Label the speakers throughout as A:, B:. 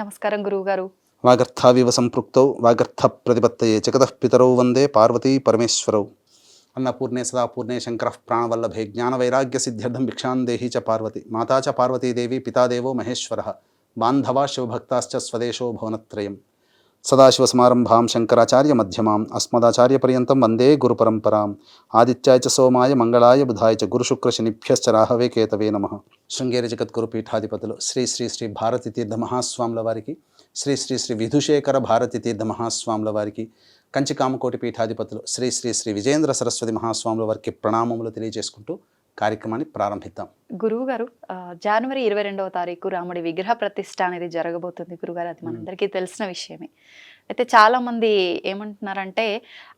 A: నమస్కారం గురువు గారు
B: వాగర్థావివ సంపృక్తౌ వాగర్థ ప్రతిపత్తయే జగతః పితరౌ వందే పార్వతీ పరమేశ్వరౌ. అన్నపూర్ణే సదాపూర్ణే శంకర ప్రాణవల్లభే జ్ఞాన వైరాగ్య సిద్ధ్యర్థం భిక్షాందేహి చ పార్వతి మాతా చ పార్వతీదేవి పితాదేవో మహేశ్వర. బాంధవా శివభక్తాశ్చ స్వదేశో భువనత్రయం. సదాశివసమారంభాం శంకరాచార్య మధ్యమాం అస్మదాచార్యపర్యంతం వందే గురుపరంపరాం ఆదిత్యాయ చ సోమాయ మంగళాయ బుధాయ చ గురుశుక్రశనిభ్యశ్చ రాహవే కేతవే నమ శృంగేరి జగద్గురు పీఠాధిపతులు శ్రీ శ్రీ శ్రీ భారతి తీర్థ మహాస్వాముల వారికి శ్రీ శ్రీ శ్రీ విధుశేఖర భారతి తీర్థ మహాస్వాముల వారికి కంచికామకోటి పీఠాధిపతులు శ్రీ శ్రీ శ్రీ విజేంద్ర సరస్వతి మహాస్వాముల వారికి ప్రణామములు తెలియజేసుకుంటూ కార్యక్రమాన్ని ప్రారంభిద్దాం.
A: గురువు గారు జనవరి ఇరవై రెండవ తారీఖు రాముడి విగ్రహ ప్రతిష్ట అనేది జరగబోతుంది. గురుగారు అది మనందరికీ తెలిసిన విషయమే. అయితే చాలా మంది ఏమంటున్నారంటే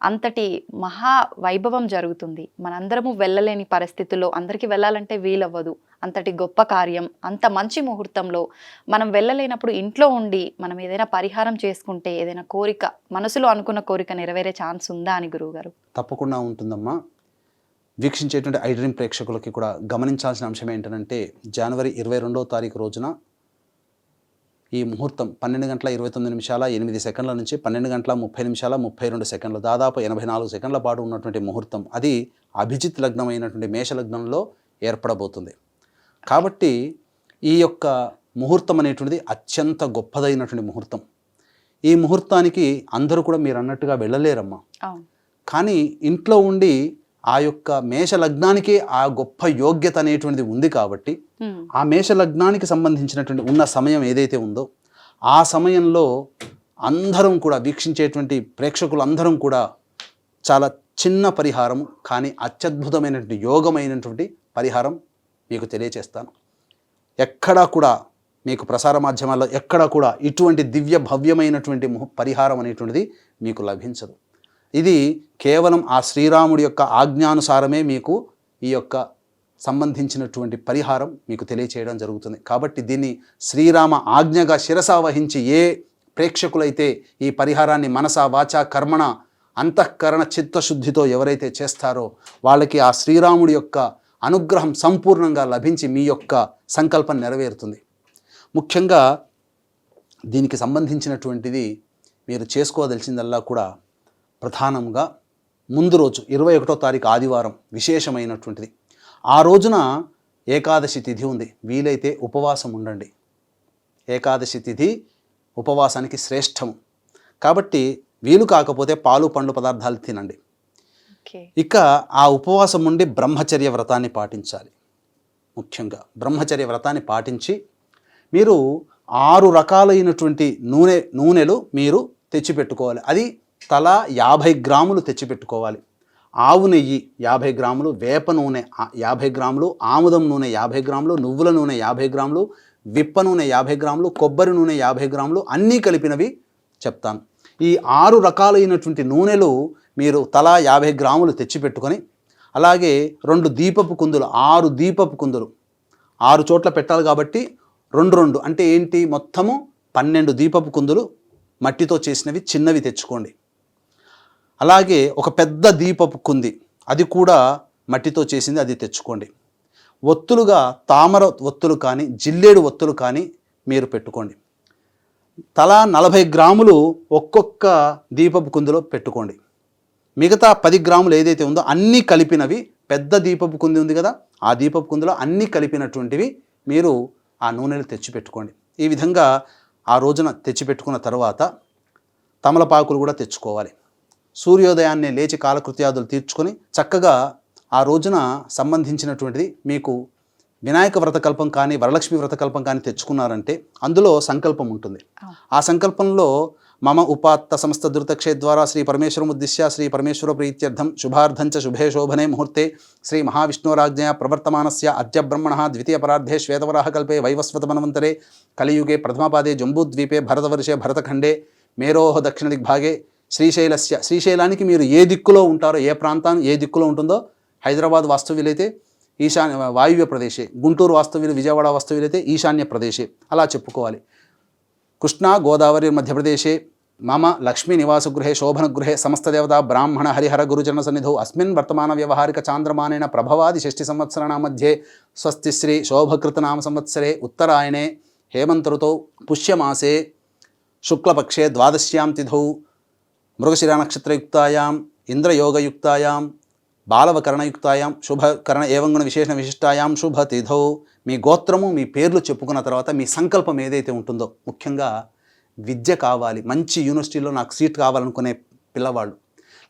A: అంతటి మహా వైభవం జరుగుతుంది. మనందరము వెళ్ళలేని పరిస్థితుల్లో అందరికీ వెళ్ళాలంటే వీలవ్వదు. అంతటి గొప్ప కార్యం అంత మంచి ముహూర్తంలో మనం వెళ్ళలేనప్పుడు ఇంట్లో ఉండి మనం ఏదైనా పరిహారం చేసుకుంటే ఏదైనా కోరిక మనసులో అనుకున్న కోరిక నెరవేరే ఛాన్స్ ఉందా అని గురువు గారు
B: తప్పకుండా ఉంటుందమ్మా. వీక్షించేటువంటి ఐడ్రీమ్ ప్రేక్షకులకి కూడా గమనించాల్సిన అంశం ఏంటంటే జనవరి ఇరవై రెండవ తారీఖు రోజున ఈ ముహూర్తం పన్నెండు గంటల ఇరవై తొమ్మిది నిమిషాల ఎనిమిది సెకండ్ల నుంచి పన్నెండు గంటల ముప్పై నిమిషాల ముప్పై రెండు సెకండ్లు దాదాపు ఎనభై నాలుగు సెకండ్ల పాటు ఉన్నటువంటి ముహూర్తం. అది అభిజిత్ లగ్నమైనటువంటి మేష లగ్నంలో ఏర్పడబోతుంది. కాబట్టి ఈ యొక్క ముహూర్తం అనేటువంటిది అత్యంత గొప్పదైనటువంటి ముహూర్తం. ఈ ముహూర్తానికి అందరూ కూడా మీరు అన్నట్టుగా వెళ్ళలేరమ్మా. కానీ ఇంట్లో ఉండి ఆ యొక్క మేష లగ్నానికి ఆ గొప్ప యోగ్యత అనేటువంటిది ఉంది కాబట్టి ఆ మేష లగ్నానికి సంబంధించినటువంటి ఉన్న సమయం ఏదైతే ఉందో ఆ సమయంలో అందరం కూడా వీక్షించేటువంటి ప్రేక్షకులందరం కూడా చాలా చిన్న పరిహారం కానీ అత్యద్భుతమైనటువంటి యోగమైనటువంటి పరిహారం మీకు తెలియచేస్తాను. ఎక్కడా కూడా మీకు ప్రసార మాధ్యమాల్లో ఎక్కడా కూడా ఇటువంటి దివ్య భవ్యమైనటువంటి పరిహారం అనేటువంటిది మీకు లభించదు. ఇది కేవలం ఆ శ్రీరాముడి యొక్క ఆజ్ఞానుసారమే మీకు ఈ యొక్క సంబంధించినటువంటి పరిహారం మీకు తెలియచేయడం జరుగుతుంది. కాబట్టి దీన్ని శ్రీరామ ఆజ్ఞగా శిరసా వహించి ఏ ప్రేక్షకులైతే ఈ పరిహారాన్ని మనస వాచ కర్మణ అంతఃకరణ చిత్తశుద్ధితో ఎవరైతే చేస్తారో వాళ్ళకి ఆ శ్రీరాముడి యొక్క అనుగ్రహం సంపూర్ణంగా లభించి మీ యొక్క సంకల్పం నెరవేరుతుంది. ముఖ్యంగా దీనికి సంబంధించినటువంటిది మీరు చేసుకోదలిసిందల్లా కూడా ప్రధానంగా ముందు రోజు ఇరవై ఒకటో తారీఖు ఆదివారం విశేషమైనటువంటిది. ఆ రోజున ఏకాదశి తిథి ఉంది. వీలైతే ఉపవాసం ఉండండి. ఏకాదశి తిథి ఉపవాసానికి శ్రేష్టము. కాబట్టి వీలు కాకపోతే పాలు పండ్లు పదార్థాలు తినండి. ఇక ఆ ఉపవాసం ఉండి బ్రహ్మచర్య వ్రతాన్ని పాటించాలి. ముఖ్యంగా బ్రహ్మచర్య వ్రతాన్ని పాటించి మీరు ఆరు రకాలైనటువంటి నూనె నూనెలు మీరు తెచ్చిపెట్టుకోవాలి. అది తలా యాభై గ్రాములు తెచ్చిపెట్టుకోవాలి. ఆవు నెయ్యి యాభై గ్రాములు వేప నూనె యాభై గ్రాములు ఆముదం నూనె యాభై గ్రాములు నువ్వుల నూనె యాభై గ్రాములు విప్ప నూనె యాభై గ్రాములు కొబ్బరి నూనె యాభై గ్రాములు అన్నీ కలిపినవి చెప్తాను. ఈ ఆరు రకాలైనటువంటి నూనెలు మీరు తలా యాభై గ్రాములు తెచ్చిపెట్టుకొని అలాగే రెండు దీపపు కుందులు ఆరు దీపపు కుందులు ఆరు చోట్ల పెట్టాలి కాబట్టి రెండు రెండు. అంటే ఏంటి? మొత్తము పన్నెండు దీపపు కుందులు మట్టితో చేసినవి చిన్నవి తెచ్చుకోండి. అలాగే ఒక పెద్ద దీపపు కుంది అది కూడా మట్టితో చేసింది అది తెచ్చుకోండి. ఒత్తులుగా తామర ఒత్తులు కానీ జిల్లేడు ఒత్తులు కానీ మీరు పెట్టుకోండి. తలా నలభై గ్రాములు ఒక్కొక్క దీపపు కుందిలో పెట్టుకోండి. మిగతా పది గ్రాములు ఏదైతే ఉందో అన్నీ కలిపినవి పెద్ద దీపపు కుంది ఉంది కదా ఆ దీపపు కుందిలో అన్నీ కలిపినటువంటివి మీరు ఆ నూనెలు తెచ్చిపెట్టుకోండి. ఈ విధంగా ఆ రోజున తెచ్చిపెట్టుకున్న తర్వాత తమలపాకులు కూడా తెచ్చుకోవాలి. సూర్యోదయాన్నే లేచి కాలకృత్యాదులు తీర్చుకొని చక్కగా ఆ రోజున సంబంధించినటువంటిది మీకు వినాయక వ్రతకల్పం కానీ వరలక్ష్మి వ్రతకల్పం కానీ తెచ్చుకున్నారంటే అందులో సంకల్పం ఉంటుంది. ఆ సంకల్పంలో మమ ఉపాత్త సమస్త దురితక్షే ద్వారా శ్రీ పరమేశ్వరం ఉద్దిశ్య శ్రీ పరమేశ్వర ప్రీత్యర్థం శుభార్థంచ శుభే శోభనే ముహూర్తే శ్రీ మహావిష్ణురాజ్ఞయ ప్రవర్తమానస్య అద్య బ్రహ్మణ ద్వితీయ పరార్థే శ్వేతవరాహ కల్పే వైవస్వత మన్వంతరే కలియుగే ప్రథమపాదే జంబూద్వీపే భరతవర్షే భరతఖండే మేరోహ దక్షిణ దిగ్భాగే శ్రీశైలస్య శ్రీశైలానికి మీరు ఏ దిక్కులో ఉంటారో ఏ ప్రాంతాన్ని ఏ దిక్కులో ఉంటుందో హైదరాబాద్ వాస్తవ్యులైతే ఈశాన్య వాయువ్య ప్రదేశే గుంటూరు వాస్తవ్యులు విజయవాడ వాస్తవ్యులైతే ఈశాన్య ప్రదేశే అలా చెప్పుకోవాలి. కృష్ణా గోదావరి మధ్యప్రదేశే మమ లక్ష్మీ నివాసగృహే శోభనగృహే సమస్తదేవతా బ్రాహ్మణ హరిహర గురుజన సన్నిధౌ అస్మిన్ వర్తమాన వ్యవహారిక చాంద్రమానేన ప్రభవాది షష్ఠి సంవత్సరాణ మధ్యే స్వస్తిశ్రీ శోభకృతనామ సంవత్సరే ఉత్తరాయణే హేమంతరుతో పుష్యమాసే శుక్లపక్షే ద్వాదశ్యాం తిథౌ మృగశిరా నక్షత్రయుక్తాయాం ఇంద్రయోగయుక్తాయాం బాలవకరణయుక్తాయాం శుభకరణ ఏవంగుణ విశేషణ విశిష్టాయాం శుభతిథో. మీ గోత్రము మీ పేర్లు చెప్పుకున్న తర్వాత మీ సంకల్పం ఏదైతే ఉంటుందో ముఖ్యంగా విద్య కావాలి. మంచి యూనివర్సిటీలో నాకు సీట్ కావాలనుకునే పిల్లవాళ్ళు.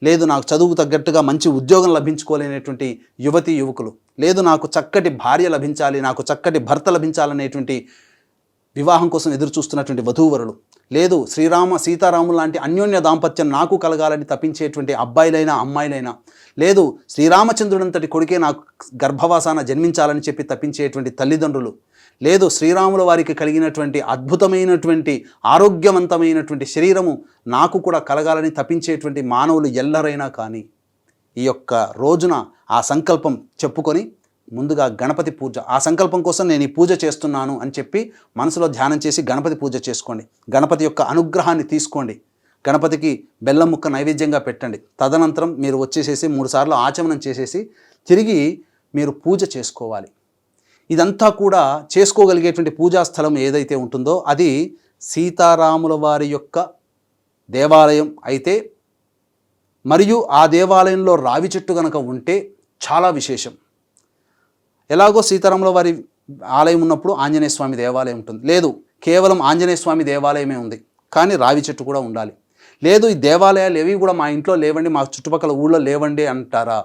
B: లేదు నాకు చదువుకు తగ్గట్టుగా మంచి ఉద్యోగం లభించుకోలేనటువంటి యువతి యువకులు. లేదు నాకు చక్కటి భార్య లభించాలి నాకు చక్కటి భర్త లభించాలనేటువంటి వివాహం కోసం ఎదురు చూస్తున్నటువంటి వధూవరులు. లేదు శ్రీరామ సీతారాములు లాంటి అన్యోన్య దాంపత్యం నాకు కలగాలని తప్పించేటువంటి అబ్బాయిలైనా అమ్మాయిలైనా లేదు శ్రీరామచంద్రుడంతటి కొడుకే నాకు గర్భవాసాన జన్మించాలని చెప్పి తప్పించేటువంటి తల్లిదండ్రులు లేదు శ్రీరాముల వారికి కలిగినటువంటి అద్భుతమైనటువంటి ఆరోగ్యవంతమైనటువంటి శరీరము నాకు కూడా కలగాలని తప్పించేటువంటి మానవులు ఎల్లరైనా కానీ ఈ యొక్క రోజున ఆ సంకల్పం చెప్పుకొని ముందుగా గణపతి పూజ. ఆ సంకల్పం కోసం నేను ఈ పూజ చేస్తున్నాను అని చెప్పి మనసులో ధ్యానం చేసి గణపతి పూజ చేసుకోండి. గణపతి యొక్క అనుగ్రహాన్ని తీసుకోండి. గణపతికి బెల్లం ముక్క నైవేద్యంగా పెట్టండి. తదనంతరం మీరు వచ్చేసేసి మూడుసార్లు ఆచమనం చేసేసి తిరిగి మీరు పూజ చేసుకోవాలి. ఇదంతా కూడా చేసుకోగలిగేటువంటి పూజా స్థలం ఏదైతే ఉంటుందో అది సీతారాముల వారి యొక్క దేవాలయం అయితే మరియు ఆ దేవాలయంలో రావి చెట్టు కనుక ఉంటే చాలా విశేషం. ఎలాగో సీతారాముల వారి ఆలయం ఉన్నప్పుడు ఆంజనేయ స్వామి దేవాలయం ఉంటుంది. లేదు కేవలం ఆంజనేయ స్వామి దేవాలయమే ఉంది. కానీ రావి చెట్టు కూడా ఉండాలి. లేదు ఈ దేవాలయాలు ఏవి కూడా మా ఇంట్లో లేవండి మా చుట్టుపక్కల ఊళ్ళో లేవండి అంటారా?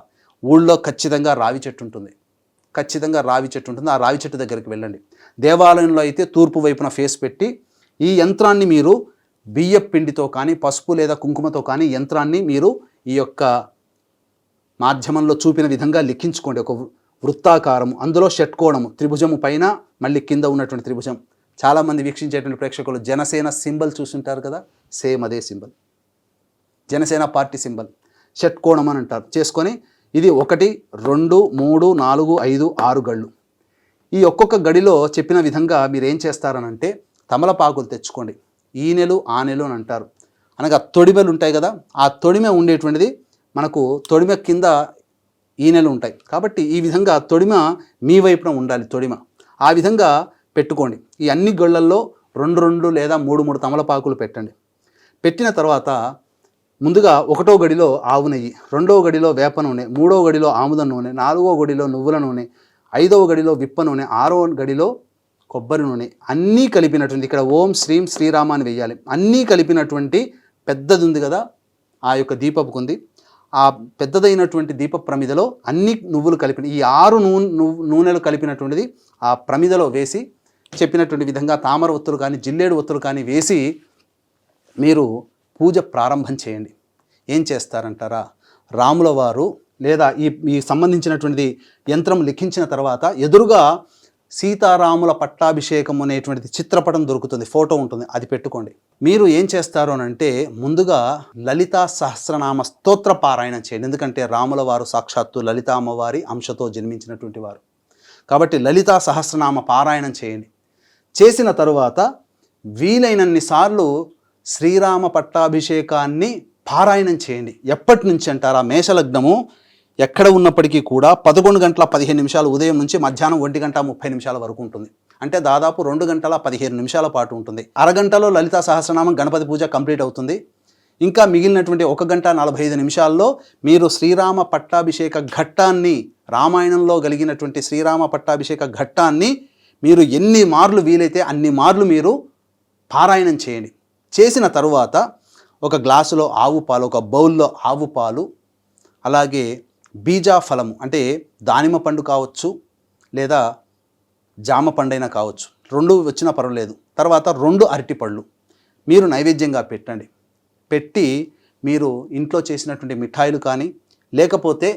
B: ఊళ్ళో ఖచ్చితంగా రావి చెట్టు ఉంటుంది. ఖచ్చితంగా రావి చెట్టు ఉంటుంది. ఆ రావి చెట్టు దగ్గరికి వెళ్ళండి. దేవాలయంలో అయితే తూర్పు వైపున ఫేస్ పెట్టి ఈ యంత్రాన్ని మీరు బియ్య పిండితో కానీ పసుపు లేదా కుంకుమతో కానీ యంత్రాన్ని మీరు ఈ యొక్క మాధ్యమంలో చూపిన విధంగా లిఖించుకోండి. ఒక వృత్తాకారము అందులో షట్కోణము త్రిభుజము పైన మళ్ళీ కింద ఉన్నటువంటి త్రిభుజం. చాలామంది వీక్షించేటువంటి ప్రేక్షకులు జనసేన సింబల్ చూసుంటారు కదా? సేమ్ అదే సింబల్. Janasena party symbol. షట్కోణం అని అంటారు. చేసుకొని ఇది ఒకటి రెండు మూడు నాలుగు ఐదు ఆరు గళ్ళు. ఈ ఒక్కొక్క గడిలో చెప్పిన విధంగా మీరు ఏం చేస్తారనంటే తమలపాకులు తెచ్చుకోండి. ఈ నెలు ఆ నెలు అని అంటారు. అనగా తొడిమెలు ఉంటాయి కదా? ఆ తొడిమె ఉండేటువంటిది మనకు తొడిమె కింద ఈనెలు ఉంటాయి. కాబట్టి ఈ విధంగా తొడిమ మీ వైపున ఉండాలి తొడిమ. ఆ విధంగా పెట్టుకోండి. ఈ అన్ని గళ్ళల్లో రెండు రెండు లేదా మూడు మూడు తమలపాకులు పెట్టండి. పెట్టిన తర్వాత ముందుగా ఒకటో గడిలో ఆవు నెయ్యి రెండవ గడిలో వేప నూనె మూడవ గడిలో ఆముద నూనె నాలుగో గడిలో నువ్వుల నూనె ఐదవ గడిలో విప్ప నూనె ఆరో గడిలో కొబ్బరి నూనె అన్నీ కలిపినటువంటి ఇక్కడ ఓం శ్రీం శ్రీరామాన్ని వెయ్యాలి. అన్నీ కలిపినటువంటి పెద్దది ఉంది కదా ఆ యొక్క దీపపు ఆ పెద్దదైనటువంటి దీప ప్రమిదలో అన్ని నువ్వులు కలిపిన ఈ ఆరు నూనె నూనెలు కలిపినటువంటిది ఆ ప్రమిదలో వేసి చెప్పినటువంటి విధంగా తామర ఒత్తులు కానీ జిల్లేడు ఒత్తులు కానీ వేసి మీరు పూజ ప్రారంభం చేయండి. ఏం చేస్తారంటారా? రాముల వారు లేదా ఈ ఈ సంబంధించినటువంటిది యంత్రం లిఖించిన తర్వాత ఎదురుగా సీతారాముల పట్టాభిషేకం అనేటువంటిది చిత్రపటం దొరుకుతుంది ఫోటో ఉంటుంది అది పెట్టుకోండి. మీరు ఏం చేస్తారు అని అంటే ముందుగా లలితా సహస్రనామ స్తోత్ర పారాయణం చేయండి. ఎందుకంటే రాముల వారు సాక్షాత్తు లలితా అమ్మవారి అంశతో జన్మించినటువంటి వారు. కాబట్టి లలితా సహస్రనామ పారాయణం చేయండి. చేసిన తరువాత వీలైనన్ని సార్లు శ్రీరామ పట్టాభిషేకాన్ని పారాయణం చేయండి. ఎప్పటి నుంచి అంటారా? మేషలగ్నము ఎక్కడ ఉన్నప్పటికీ కూడా పదకొండు గంటల పదిహేను నిమిషాలు ఉదయం నుంచి మధ్యాహ్నం ఒంటి గంట ముప్పై నిమిషాల వరకు ఉంటుంది. అంటే దాదాపు రెండు గంటల పదిహేను నిమిషాల పాటు ఉంటుంది. అరగంటలో లలితా సహస్రనామం గణపతి పూజ కంప్లీట్ అవుతుంది. ఇంకా మిగిలినటువంటి ఒక గంట నలభై ఐదు నిమిషాల్లో మీరు శ్రీరామ పట్టాభిషేక ఘట్టాన్ని రామాయణంలో కలిగినటువంటి శ్రీరామ పట్టాభిషేక ఘట్టాన్ని మీరు ఎన్ని మార్లు వీలైతే అన్ని మార్లు మీరు పారాయణం చేయండి. చేసిన తరువాత ఒక గ్లాసులో ఆవు పాలు ఒక బౌల్లో ఆవు పాలు అలాగే బీజా ఫలము అంటే దానిమ్మ పండు కావచ్చు లేదా జామ పండైనా కావచ్చు. రెండు వచ్చినా పర్వాలేదు. తర్వాత రెండు అరటిపళ్ళు మీరు నైవేద్యంగా పెట్టండి. పెట్టి మీరు ఇంట్లో చేసినటువంటి మిఠాయిలు కానీ లేకపోతే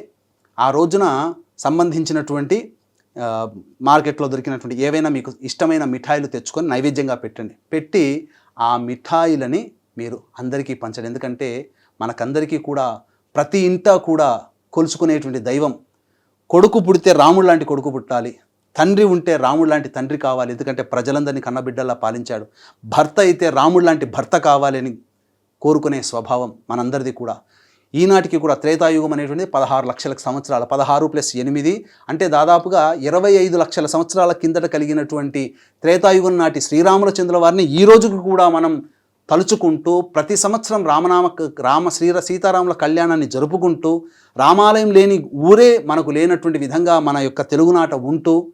B: ఆ రోజున సంబంధించినటువంటి మార్కెట్లో దొరికినటువంటి ఏవైనా మీకు ఇష్టమైన మిఠాయిలు తెచ్చుకొని నైవేద్యంగా పెట్టండి. పెట్టి ఆ మిఠాయిలని మీరు అందరికీ పంచండి. ఎందుకంటే మనకందరికీ కూడా ప్రతి ఇంట కూడా కొలుచుకునేటువంటి దైవం. కొడుకు పుడితే రాముడు లాంటి కొడుకు పుట్టాలి. తండ్రి ఉంటే రాముడు లాంటి తండ్రి కావాలి. ఎందుకంటే ప్రజలందరినీ కన్నబిడ్డలా పాలించాడు. భర్త అయితే రాముడు లాంటి భర్త కావాలి అని కోరుకునే స్వభావం మనందరిది కూడా. ఈనాటికి కూడా త్రేతాయుగం అనేటువంటిది పదహారు లక్షల సంవత్సరాల. పదహారు ప్లస్ ఎనిమిది అంటే దాదాపుగా ఇరవై ఐదు లక్షల సంవత్సరాల కిందట కలిగినటువంటి త్రేతాయుగం నాటి శ్రీరాములచంద్రుల వారిని ఈ రోజుకు కూడా మనం తలుచుకుంటూ ప్రతి సంవత్సరం రామనామ రామ శ్రీర సీతారాముల కళ్యాణాన్ని జరుపుకుంటూ రామాలయం లేని ఊరే మనకు లేనటువంటి విధంగా మన యొక్క తెలుగునాట ఉంటూ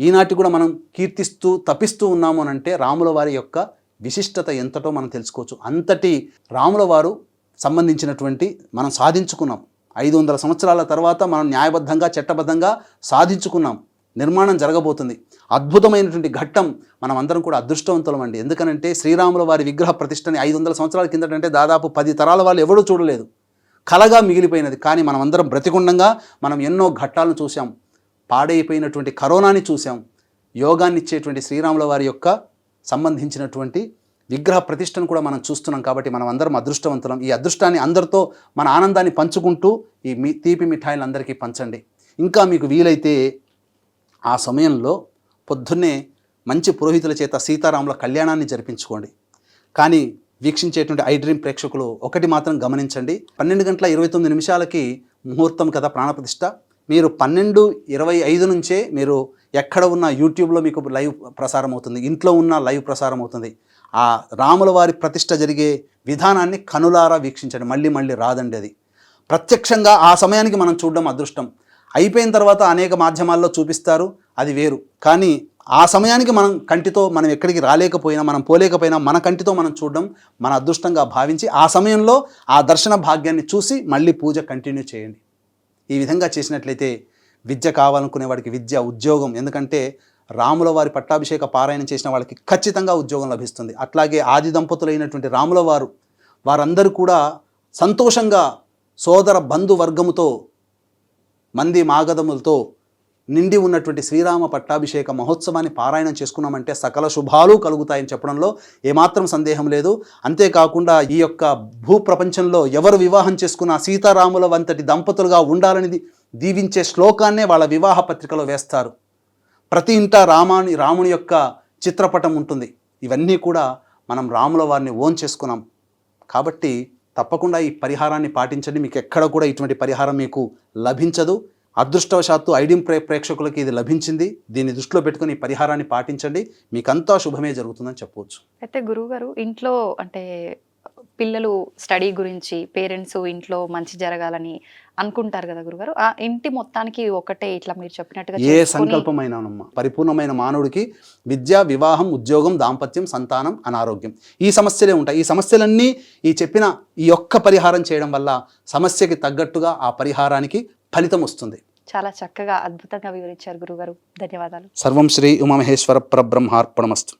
B: ఈనాటి కూడా మనం కీర్తిస్తూ తపిస్తూ ఉన్నాము అని అంటే రాముల వారి యొక్క విశిష్టత ఎంతటో మనం తెలుసుకోవచ్చు. అంతటి రాముల వారు సంబంధించినటువంటి మనం సాధించుకున్నాం. ఐదు వందల సంవత్సరాల తర్వాత మనం న్యాయబద్ధంగా చట్టబద్ధంగా సాధించుకున్నాం. నిర్మాణం జరగబోతుంది. అద్భుతమైనటువంటి ఘట్టం మనం అందరం కూడా అదృష్టవంతులం అండి. ఎందుకనంటే శ్రీరాముల వారి విగ్రహ ప్రతిష్టని ఐదు వందల సంవత్సరాల కిందటంటే దాదాపు పది తరాల వాళ్ళు ఎవడూ చూడలేదు. కలగా మిగిలిపోయినది. కానీ మనం అందరం బ్రతికుండంగా మనం ఎన్నో ఘట్టాలను చూసాం పాడైపోయినటువంటి కరోనాని చూసాం యోగాన్ని ఇచ్చేటువంటి శ్రీరాముల వారి యొక్క సంబంధించినటువంటి విగ్రహ ప్రతిష్టను కూడా మనం చూస్తున్నాం కాబట్టి మనం అందరం అదృష్టవంతులం. ఈ అదృష్టాన్ని అందరితో మన ఆనందాన్ని పంచుకుంటూ ఈ మీ తీపి మిఠాయిలు అందరికీ పంచండి. ఇంకా మీకు వీలైతే ఆ సమయంలో పొద్దున్నే మంచి పురోహితుల చేత సీతారాముల కళ్యాణాన్ని జరిపించుకోండి. కానీ వీక్షించేటువంటి ఐ డ్రీమ్ ప్రేక్షకులు ఒకటి మాత్రం గమనించండి. పన్నెండు గంటల ఇరవై తొమ్మిది నిమిషాలకి ముహూర్తం కదా ప్రాణప్రతిష్ట మీరు పన్నెండు ఇరవై ఐదు నుంచే మీరు ఎక్కడ ఉన్న యూట్యూబ్లో మీకు లైవ్ ప్రసారం అవుతుంది ఇంట్లో ఉన్న లైవ్ ప్రసారం అవుతుంది. ఆ రాముల వారి ప్రతిష్ట జరిగే విధానాన్ని కనులారా వీక్షించండి. మళ్ళీ మళ్ళీ రాదండి అది. ప్రత్యక్షంగా ఆ సమయానికి మనం చూడడం అదృష్టం. అయిపోయిన తర్వాత అనేక మాధ్యమాల్లో చూపిస్తారు. అది వేరు. కానీ ఆ సమయానికి మనం కంటితో మనం ఎక్కడికి రాలేకపోయినా మనం పోలేకపోయినా మన కంటితో మనం చూడడం మన అదృష్టంగా భావించి ఆ సమయంలో ఆ దర్శన భాగ్యాన్ని చూసి మళ్ళీ పూజ కంటిన్యూ చేయండి. ఈ విధంగా చేసినట్లయితే విద్య కావాలనుకునే వాడికి విద్య ఉద్యోగం ఎందుకంటే రాముల వారి పట్టాభిషేక పారాయణం చేసిన వాళ్ళకి ఖచ్చితంగా ఉద్యోగం లభిస్తుంది. అట్లాగే ఆది దంపతులైనటువంటి రాముల వారు వారందరూ కూడా సంతోషంగా సోదర బంధువర్గముతో మంది మాగధములతో నిండి ఉన్నటువంటి శ్రీరామ పట్టాభిషేక మహోత్సవాన్ని పారాయణం చేసుకున్నామంటే సకల శుభాలు కలుగుతాయని చెప్పడంలో ఏమాత్రం సందేహం లేదు. అంతేకాకుండా ఈ యొక్క భూప్రపంచంలో ఎవరు వివాహం చేసుకున్న సీతారాముల వంతటి దంపతులుగా ఉండాలని దీవించే శ్లోకాన్నే వాళ్ళ వివాహ పత్రికలో వేస్తారు. ప్రతి ఇంట రామాని రాముని యొక్క చిత్రపటం ఉంటుంది. ఇవన్నీ కూడా మనం రాముల వారిని ఓన్ చేసుకున్నాం. కాబట్టి తప్పకుండా ఈ పరిహారాన్ని పాటించండి. మీకు ఎక్కడ కూడా ఇటువంటి పరిహారం మీకు లభించదు. అదృష్టవశాత్తు ఐడియం ప్రే ప్రేక్షకులకి ఇది లభించింది. దీన్ని దృష్టిలో పెట్టుకుని ఈ పరిహారాన్ని పాటించండి. మీకంతా శుభమే జరుగుతుందని చెప్పవచ్చు.
A: అయితే గురువుగారు ఇంట్లో అంటే పిల్లలు స్టడీ గురించి పేరెంట్స్ ఇంట్లో మంచి జరగాలని అనుకుంటారు కదా గురుగారు ఆ ఇంటి మొత్తానికి ఒకటే ఇట్లా మీరు చెప్పినట్టుగా
B: ఏ
A: చేసుకొని
B: సంకల్పమైనమ్మా పరిపూర్ణమైన మానవుడికి విద్య వివాహం ఉద్యోగం దాంపత్యం సంతానం అనారోగ్యం ఈ సమస్యలే ఉంటాయి. ఈ సమస్యలన్నీ ఈ చెప్పిన ఈ ఒక్క పరిహారం చేయడం వల్ల సమస్యకి తగ్గట్టుగా ఆ పరిహారానికి ఫలితం వస్తుంది.
A: చాలా చక్కగా అద్భుతంగా వివరించారు గురుగారు. ధన్యవాదాలు.
B: సర్వం శ్రీ ఉమామహేశ్వర పరబ్రహ్మార్పణమస్తు.